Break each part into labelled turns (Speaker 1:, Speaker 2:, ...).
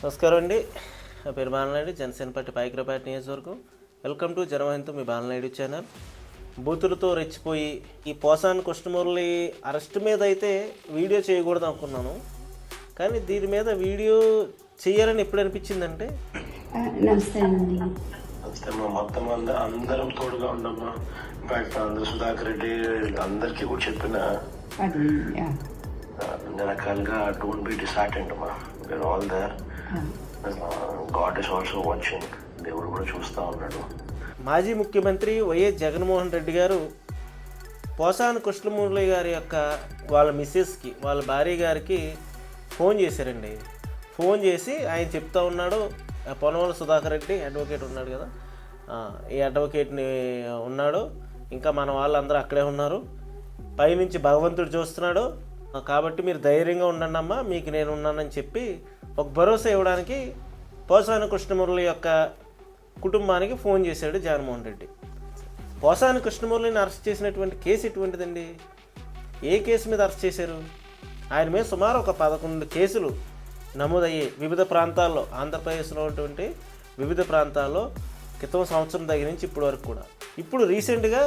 Speaker 1: నమస్కారం అండి. నా పేరు బాలనాయుడు. జనసేన పార్టీ పైకరపేట నియోజకవర్గం. వెల్కమ్ టు జనవాహినితో మీ బాలనాయుడు ఛానల్. బూతులతో రెచ్చిపోయి ఈ పోసాని కృష్ణమురళి అరెస్ట్ మీద అయితే వీడియో చేయకూడదు అనుకున్నాను. కానీ దీని మీద వీడియో చేయాలని ఎప్పుడు అనిపించిందంటే?
Speaker 2: నమస్తే అండి.
Speaker 3: నమస్తే మా మొత్తం అంద అందరం తోడుగా ఉండమ్మా. ఇన్ఫాక్ట్ అందరు సుధాకర్ రెడ్డి అందరికీ కూడా చెప్పిన
Speaker 2: అది ఆ,
Speaker 3: అన్ని రకాలుగా డోంట్ బి డిసార్టెంట్ అమ్మా. All there god is also watching. దేవుడు కూడా చూస్తూ ఉన్నాడు.
Speaker 1: మాజీ ముఖ్యమంత్రి వైఎస్ జగన్మోహన్ రెడ్డి గారు పోసాని కృష్ణమురళి గారి యొక్క వాళ్ళ మిస్సెస్కి వాళ్ళ భార్య గారికి ఫోన్ చేశారండి. ఫోన్ చేసి ఆయన చెప్తా ఉన్నాడు. పొనవల సుధాకర్ రెడ్డి అడ్వకేట్ ఉన్నాడు కదా. ఈ అడ్వకేట్ని ఉన్నాడు. ఇంకా మన వాళ్ళందరూ అక్కడే ఉన్నారు. పైనుంచి భగవంతుడు చూస్తున్నాడు. కాబట్టి మీరు ధైర్యంగా ఉండండి అమ్మా మీకు నేను ఉన్నానని చెప్పి ఒక భరోసా ఇవ్వడానికి పోసాని కృష్ణమురళి యొక్క కుటుంబానికి ఫోన్ చేశాడు జగన్మోహన్ రెడ్డి. పోసాని కృష్ణమురళిని అరెస్ట్ చేసినటువంటి కేసు ఎటువంటిదండి? ఏ కేసు మీద అరెస్ట్ చేశారు? ఆయన మీద సుమారు ఒక పదకొండు కేసులు నమోదయ్యే వివిధ ప్రాంతాల్లో ఆంధ్రప్రదేశ్లో ఉన్నటువంటి వివిధ ప్రాంతాల్లో క్రితం సంవత్సరం దగ్గర నుంచి ఇప్పటి వరకు కూడా. ఇప్పుడు రీసెంట్గా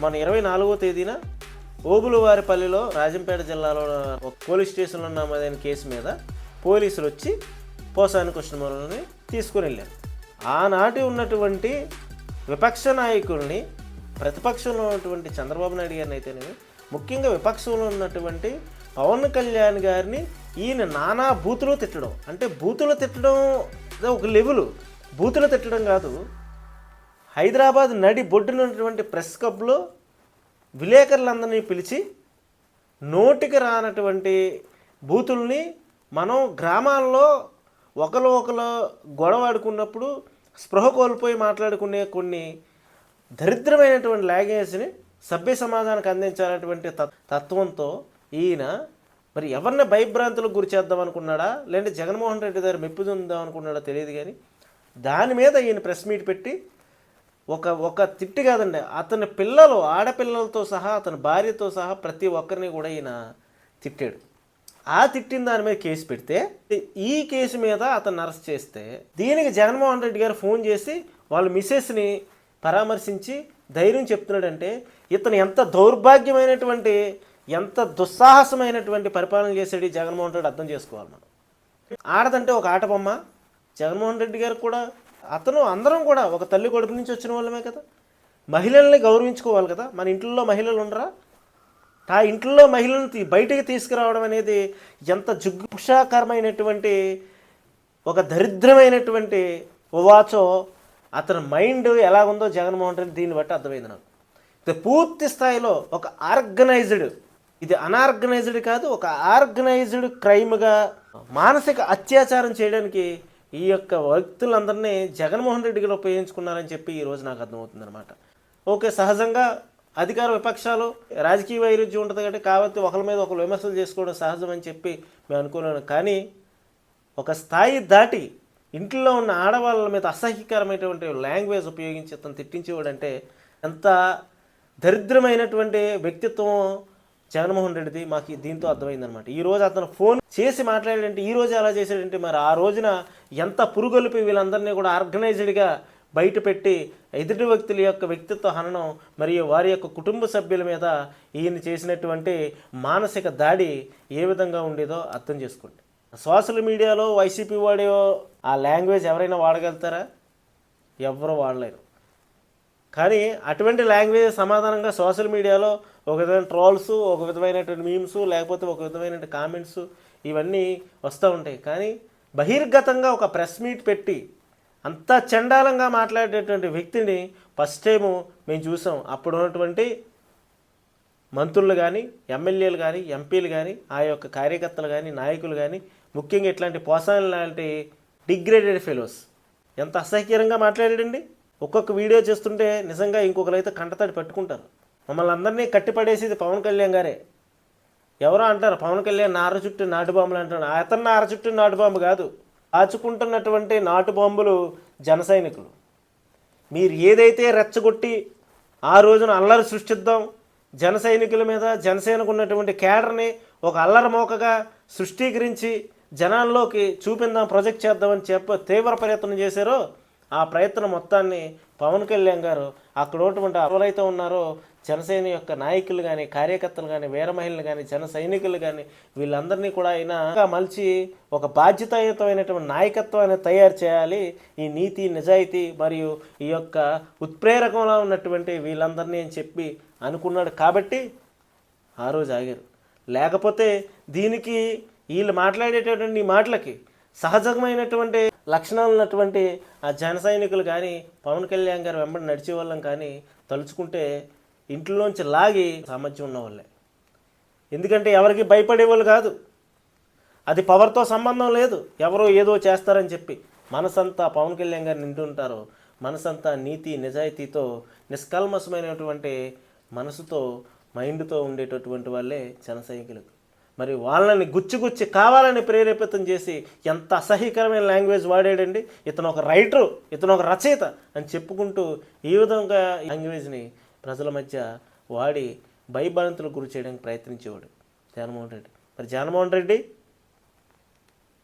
Speaker 1: మన ఇరవై నాలుగో తేదీన ఓబులవారిపల్లిలో రాజంపేట జిల్లాలో ఒక పోలీస్ స్టేషన్లో నమోదైన కేసు మీద పోలీసులు వచ్చి పోసాని కృష్ణమూర్తిని తీసుకుని వెళ్ళారు. ఆనాటి ఉన్నటువంటి విపక్ష నాయకుల్ని ప్రతిపక్షంలో ఉన్నటువంటి చంద్రబాబు నాయుడు గారిని అయితేనేమి ముఖ్యంగా విపక్షంలో ఉన్నటువంటి పవన్ కళ్యాణ్ గారిని ఈయన నానా బూతులు తిట్టడం. అంటే బూతులు తిట్టడం ఒక లెవెల్. బూతులు తిట్టడం కాదు. హైదరాబాద్ నడి బొడ్డున ఉన్నటువంటి ప్రెస్ క్లబ్లో విలేకరులందరినీ పిలిచి నోటికి రానటువంటి బూతుల్ని మనం గ్రామాల్లో ఒకరు ఒకరు గొడవ ఆడుకున్నప్పుడు స్పృహ కోల్పోయి మాట్లాడుకునే కొన్ని దరిద్రమైనటువంటి లాంగ్వేజ్ని సభ్య సమాజానికి అందించాలన్నటువంటి తత్- తత్వంతో ఈయన మరి ఎవరిని భయభ్రాంతులకు గురి చేద్దాం అనుకున్నాడా? లేదంటే జగన్మోహన్ రెడ్డి గారు మెప్పు చెందాం అనుకున్నాడా తెలియదు కానీ దాని మీద ఈయన ప్రెస్ మీట్ పెట్టి ఒక ఒక తిట్టి కాదండి అతని పిల్లలు ఆడపిల్లలతో సహా అతని భార్యతో సహా ప్రతి ఒక్కరిని కూడా ఈయన తిట్టాడు. ఆ తిట్టిన దాని మీద కేసు పెడితే ఈ కేసు మీద అతను అరెస్ట్ చేస్తే దీనికి జగన్మోహన్ రెడ్డి గారు ఫోన్ చేసి వాళ్ళ మిస్సెస్ని పరామర్శించి ధైర్యం చెప్తున్నాడంటే ఇతను ఎంత దౌర్భాగ్యమైనటువంటి ఎంత దుస్సాహసమైనటువంటి పరిపాలన చేశాడు జగన్మోహన్ రెడ్డి అర్థం చేసుకోవాలి మనం. ఆడదంటే ఒక ఆట బొమ్మ. జగన్మోహన్ రెడ్డి గారు కూడా అతను అందరం కూడా ఒక తల్లి కొడుకు నుంచి వచ్చిన వాళ్ళమే కదా. మహిళల్ని గౌరవించుకోవాలి కదా. మన ఇంట్లో మహిళలు ఉండరా? ఆ ఇంట్లో మహిళలను బయటికి తీసుకురావడం అనేది ఎంత జుగుప్సాకరమైనటువంటి ఒక దరిద్రమైనటువంటి ఉవాచో అతని మైండ్ ఎలా ఉందో జగన్మోహన్ రెడ్డి దీన్ని బట్టి అర్థమైంది నాకు. ఇది పూర్తి స్థాయిలో ఒక ఆర్గనైజ్డ్ ఇది అనార్గనైజ్డ్ కాదు ఒక ఆర్గనైజ్డ్ క్రైమ్గా మానసిక అత్యాచారం చేయడానికి ఈ యొక్క వ్యక్తులందరినీ జగన్మోహన్ రెడ్డి గారు ఉపయోగించుకున్నారని చెప్పి ఈరోజు నాకు అర్థమవుతుంది అనమాట ఓకే సహజంగా అధికార విపక్షాలు రాజకీయ వైరుధ్యం ఉంటుంది కాబట్టి కాబట్టి ఒకరి మీద ఒకరు విమర్శలు చేసుకోవడం సహజం అని చెప్పి మేము అనుకున్నాను. కానీ ఒక స్థాయి దాటి ఇంట్లో ఉన్న ఆడవాళ్ళ మీద అసహ్యకరమైనటువంటి లాంగ్వేజ్ ఉపయోగించి అతను తిట్టించేవాడంటే ఎంత దరిద్రమైనటువంటి వ్యక్తిత్వం జగన్మోహన్ రెడ్డిది మాకు దీంతో అర్థమైందనమాట ఈ రోజు అతను ఫోన్ చేసి మాట్లాడాడంటే ఈ రోజు ఎలా చేశాడంటే మరి ఆ రోజున ఎంత పురుగొలిపి వీళ్ళందరినీ కూడా ఆర్గనైజ్డ్గా బయట పెట్టి ఎదుటి వ్యక్తుల యొక్క వ్యక్తిత్వ హననం మరియు వారి యొక్క కుటుంబ సభ్యుల మీద ఈయన చేసినటువంటి మానసిక దాడి ఏ విధంగా ఉండేదో అర్థం చేసుకోండి. సోషల్ మీడియాలో వైసీపీ వాడే ఆ లాంగ్వేజ్ ఎవరైనా వాడగలుగుతారా? ఎవరు వాడలేరు. కానీ అటువంటి లాంగ్వేజ్ సమాధానంగా సోషల్ మీడియాలో ఒక విధమైన ట్రోల్స్ ఒక విధమైనటువంటి మీమ్స్ లేకపోతే ఒక విధమైన కామెంట్స్ ఇవన్నీ వస్తూ ఉంటాయి. కానీ బహిర్గతంగా ఒక ప్రెస్ మీట్ పెట్టి అంత చండాలంగా మాట్లాడేటువంటి వ్యక్తిని ఫస్ట్ టైము మేము చూసాం. అప్పుడు ఉన్నటువంటి మంత్రులు కానీ ఎమ్మెల్యేలు కానీ ఎంపీలు కానీ ఆ యొక్క కార్యకర్తలు కానీ నాయకులు కానీ ముఖ్యంగా ఇట్లాంటి పోసాలు లాంటి డిగ్రేడెడ్ ఫెలోస్ ఎంత అసహ్యకరంగా మాట్లాడాడండి. ఒక్కొక్క వీడియో చేస్తుంటే నిజంగా ఇంకొకరైతే కంటతడి పట్టుకుంటారు. మమ్మల్ని అందరినీ కట్టిపడేసేది పవన్ కళ్యాణ్ గారే. ఎవరో అంటారు పవన్ కళ్యాణ్ నార చుట్టూ నాటు బాంబులు అతను నార చుట్టూ నాటు బాంబు కాదు. కాచుకుంటున్నటువంటి నాటు బాంబులు జన సైనికులు. మీరు ఏదైతే రెచ్చగొట్టి ఆ రోజున అల్లరి సృష్టిద్దాం జన సైనికుల మీద జనసేనకు ఉన్నటువంటి కేడర్ని ఒక అల్లరి మోకగా సృష్టీకరించి జనాల్లోకి చూపిందాం ప్రొజెక్ట్ చేద్దామని చెప్ప తీవ్ర ప్రయత్నం చేశారో ఆ ప్రయత్నం మొత్తాన్ని పవన్ కళ్యాణ్ గారు అక్కడ ఉన్నటువంటి ఎవరైతే ఉన్నారో జనసేన యొక్క నాయకులు కానీ కార్యకర్తలు కానీ వీర మహిళలు కానీ జన సైనికులు కానీ వీళ్ళందరినీ కూడా ఆయన మలిచి ఒక బాధ్యతాయుతమైనటువంటి నాయకత్వాన్ని తయారు చేయాలి. ఈ నీతి నిజాయితీ మరియు ఈ యొక్క ఉత్ప్రేరకంలో ఉన్నటువంటి వీళ్ళందరినీ అని చెప్పి అనుకున్నాడు కాబట్టి ఆ రోజు ఆగారు. లేకపోతే దీనికి వీళ్ళు మాట్లాడేటటువంటి మాటలకి సహజమైనటువంటి లక్షణాలు ఉన్నటువంటి ఆ జన సైనికులు కానీ పవన్ కళ్యాణ్ గారు వెంబడి నడిచే వాళ్ళం కానీ తలుచుకుంటే ఇంట్లోంచి లాగి సామర్థ్యం ఉన్నవాళ్ళే. ఎందుకంటే ఎవరికి భయపడే వాళ్ళు కాదు. అది పవర్తో సంబంధం లేదు. ఎవరో ఏదో చేస్తారని చెప్పి మనసంతా పవన్ కళ్యాణ్ గారు నింటుంటారు మనసంతా నీతి నిజాయితీతో నిష్కల్మసమైనటువంటి మనసుతో మైండ్తో ఉండేటటువంటి వాళ్ళే జన మరి వాళ్ళని గుచ్చి గుచ్చి కావాలని ప్రేరేపితం చేసి ఎంత అసహ్యకరమైన లాంగ్వేజ్ వాడాడండి. ఇతను ఒక రైటరు ఇతను ఒక రచయిత అని చెప్పుకుంటూ ఈ విధంగా ఈ లాంగ్వేజ్ని ప్రజల మధ్య వాడి భయభ్రాంతులకు గురి చేయడానికి ప్రయత్నించేవాడు జగన్మోహన్ రెడ్డి. మరి జగన్మోహన్ రెడ్డి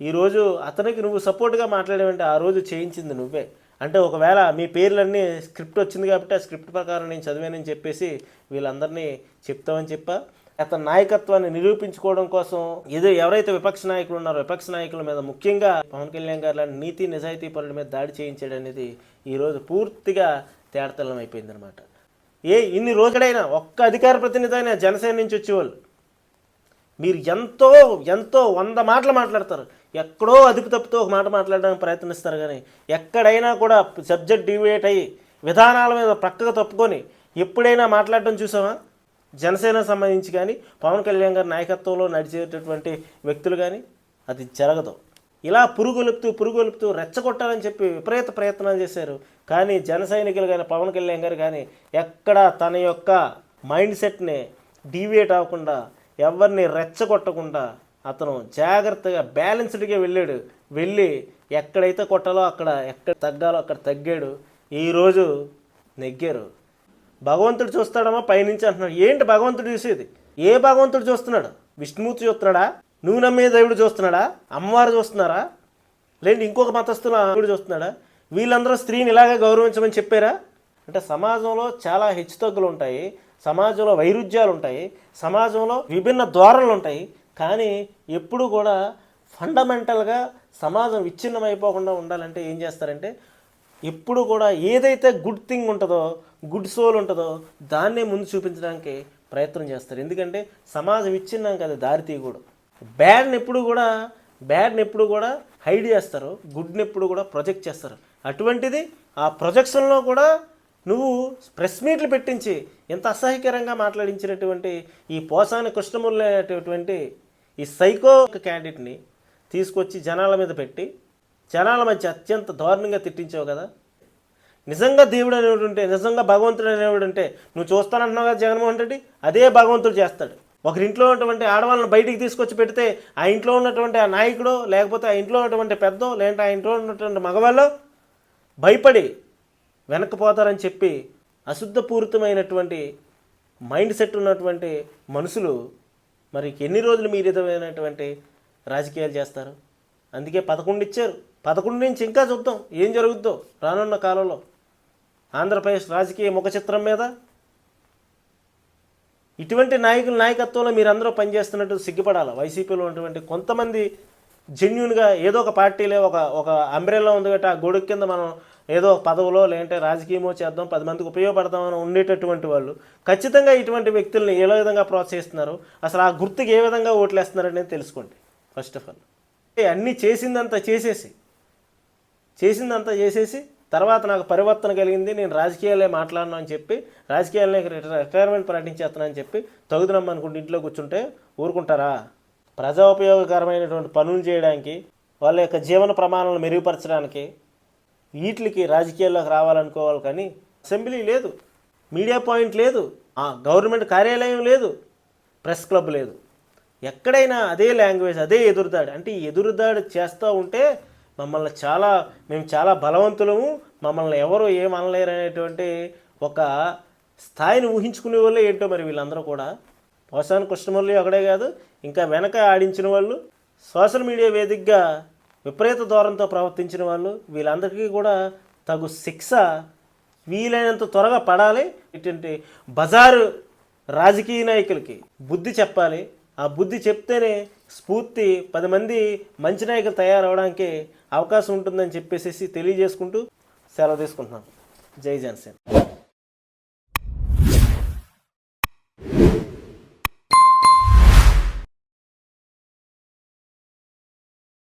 Speaker 1: ఈరోజు అతనికి నువ్వు సపోర్ట్గా మాట్లాడేవంటే ఆ రోజు చేయించింది నువ్వే. అంటే ఒకవేళ మీ పేర్లన్నీ స్క్రిప్ట్ వచ్చింది కాబట్టి ఆ స్క్రిప్ట్ ప్రకారం నేను చదివానని చెప్పేసి వీళ్ళందరినీ చెప్తామని చెప్పా. అతని నాయకత్వాన్ని నిరూపించుకోవడం కోసం ఏదో ఎవరైతే విపక్ష నాయకులు ఉన్నారో విపక్ష నాయకుల మీద ముఖ్యంగా పవన్ కళ్యాణ్ గారు లాంటి నీతి నిజాయితీ పనుల మీద దాడి చేయించాడు అనేది ఈరోజు పూర్తిగా తేడతలం అయిపోయింది అనమాట ఏ ఇన్ని రోజులైనా ఒక్క అధికార ప్రతినిధి అయినా జనసేన నుంచి వచ్చేవాళ్ళు. మీరు ఎంతో ఎంతో వంద మాటలు మాట్లాడతారు. ఎక్కడో అదుపు తప్పుతో ఒక మాట మాట్లాడడానికి ప్రయత్నిస్తారు కానీ ఎక్కడైనా కూడా సబ్జెక్ట్ డివేట్ అయ్యి విధానాల మీద ప్రక్కగా తప్పుకొని ఎప్పుడైనా మాట్లాడడం చూసామా జనసేన సంబంధించి కానీ పవన్ కళ్యాణ్ గారి నాయకత్వంలో నడిచేటటువంటి వ్యక్తులు కానీ అది జరగదు. ఇలా పురుగొలుపుతూ పురుగొలుపుతూ రెచ్చగొట్టాలని చెప్పి విపరీత ప్రయత్నాలు చేశారు. కానీ జన సైనికులు కానీ పవన్ కళ్యాణ్ గారు కానీ ఎక్కడ తన యొక్క మైండ్ సెట్ని డీవియేట్ అవ్వకుండా ఎవరిని రెచ్చగొట్టకుండా అతను జాగ్రత్తగా బ్యాలెన్స్డ్గా వెళ్ళాడు. వెళ్ళి ఎక్కడైతే కొట్టాలో అక్కడ ఎక్కడ తగ్గాలో అక్కడ తగ్గాడు. ఈరోజు నెగ్గారు. భగవంతుడు చూస్తాడమ్మా పైనుంచి అంటున్నాడు. ఏంటి భగవంతుడు చూసేది? ఏ భగవంతుడు చూస్తున్నాడు? విష్ణుమూర్తి చూస్తున్నాడా? నువ్వు నమ్మే దేవుడు చూస్తున్నాడా? అమ్మవారు చూస్తున్నారా? లేదంటే ఇంకొక మతస్థుల దేవుడు చూస్తున్నాడా? వీళ్ళందరూ స్త్రీని ఇలాగే గౌరవించమని చెప్పారా? అంటే సమాజంలో చాలా హెచ్చుతగ్గులు ఉంటాయి సమాజంలో వైరుధ్యాలు ఉంటాయి సమాజంలో విభిన్న ధోరణులు ఉంటాయి. కానీ ఎప్పుడు కూడా ఫండమెంటల్గా సమాజం విచ్ఛిన్నం అయిపోకుండా ఉండాలంటే ఏం చేస్తారంటే ఎప్పుడు కూడా ఏదైతే గుడ్ థింగ్ ఉంటుందో గుడ్ సోల్ ఉంటుందో దాన్నే ముందు చూపించడానికి ప్రయత్నం చేస్తారు. ఎందుకంటే సమాజం విచ్ఛిన్నం కదా దారి తీయకూడదు. బ్యాడ్ని ఎప్పుడు కూడా బ్యాడ్ని ఎప్పుడు కూడా హైడ్ చేస్తారు గుడ్ని ఎప్పుడు కూడా ప్రొజెక్ట్ చేస్తారు. అటువంటిది ఆ ప్రొజెక్షన్లో కూడా నువ్వు ప్రెస్ మీట్లు పెట్టించి ఎంత అసహ్యకరంగా మాట్లాడించినటువంటి ఈ పోసాని కృష్ణములు అనేటటువంటి ఈ సైకో క్యాండిడేట్ని తీసుకొచ్చి జనాల మీద పెట్టి జనాల మధ్య అత్యంత దారుణంగా తిట్టించావు కదా. నిజంగా దేవుడు అనేవాడు ఉంటే నిజంగా భగవంతుడు అనేవాడు ఉంటే నువ్వు చూస్తానంటున్నావు కదా జగన్మోహన్ రెడ్డి అదే భగవంతుడు చేస్తాడు. ఒకరింట్లో ఉన్నటువంటి ఆడవాళ్ళని బయటికి తీసుకొచ్చి పెడితే ఆ ఇంట్లో ఉన్నటువంటి ఆ నాయకుడు లేకపోతే ఆ ఇంట్లో ఉన్నటువంటి పెద్దో లేదంటే ఆ ఇంట్లో ఉన్నటువంటి మగవాళ్ళు భయపడి వెనక్కిపోతారని చెప్పి అశుద్ధపూరితమైనటువంటి మైండ్ సెట్ ఉన్నటువంటి మనుషులు మరి ఎన్ని రోజులు మీరు విధమైనటువంటి రాజకీయాలు చేస్తారు? అందుకే పదకొండు ఇచ్చారు. పదకొండు నుంచి ఇంకా చూద్దాం. ఏం జరుగుద్దో రానున్న కాలంలో. ఆంధ్రప్రదేశ్ రాజకీయ ముఖ చిత్రం మీద ఇటువంటి నాయకుల నాయకత్వంలో మీరందరూ పనిచేస్తున్నట్టు సిగ్గుపడాలి? వైసీపీలో ఉన్నటువంటి కొంతమంది జెన్యున్గా ఏదో ఒక పార్టీలే ఒక ఒక అంబ్రెల్లా ఉంది కాబట్టి ఆ గొడుగు కింద మనం ఏదో ఒక లేదంటే రాజకీయమో చేద్దాం పది మందికి ఉపయోగపడదామని ఉండేటటువంటి వాళ్ళు ఖచ్చితంగా ఇటువంటి వ్యక్తుల్ని ఏ విధంగా ప్రోత్సహిస్తున్నారు? అసలు ఆ గుర్తుకి ఏ విధంగా ఓట్లేస్తున్నారు అనేది తెలుసుకోండి ఫస్ట్ ఆఫ్ ఆల్ అన్నీ చేసిందంతా చేసేసి చేసిందంతా చేసేసి తర్వాత నాకు పరివర్తన కలిగింది నేను రాజకీయాలే మాట్లాడను అని చెప్పి రాజకీయాలనే రిటైర్మెంట్ ప్రకటించేస్తానని చెప్పి తగుదనమ్మ అనుకుంటే ఇంట్లో కూర్చుంటే ఊరుకుంటారా? ప్రజా ఉపయోగకరమైనటువంటి పనులు చేయడానికి వాళ్ళ యొక్క జీవన ప్రమాణాలను మెరుగుపరచడానికి వీటికి రాజకీయాల్లోకి రావాలనుకోవాలి కానీ అసెంబ్లీ లేదు మీడియా పాయింట్ లేదు ఆ గవర్నమెంట్ కార్యాలయం లేదు ప్రెస్ క్లబ్ లేదు. ఎక్కడైనా అదే లాంగ్వేజ్ అదే ఎదురుదాడి అంటే ఈ ఎదురుదాడి చేస్తూ ఉంటే మమ్మల్ని చాలా మేము చాలా బలవంతులము. మమ్మల్ని ఎవరు ఏమనలేరు అనేటువంటి ఒక స్థాయిని ఊహించుకునే వాళ్ళే ఏంటో మరి వీళ్ళందరూ కూడా. పోసాని కృష్ణమురళి ఒకడే కాదు ఇంకా వెనక ఆడించిన వాళ్ళు సోషల్ మీడియా వేదికగా విపరీత ధోరణితో ప్రవర్తించిన వాళ్ళు వీళ్ళందరికీ కూడా తగు శిక్ష వీలైనంత త్వరగా పడాలి. ఇటువంటి బజారు రాజకీయ నాయకులకి బుద్ధి చెప్పాలి. ఆ బుద్ధి చెప్తేనే స్ఫూర్తి పది మంది మంచి నాయకులు తయారవడానికి అవకాశం ఉంటుందని చెప్పేసి తెలియజేసుకుంటూ సెలవు తీసుకుంటున్నాను జై జనసేన.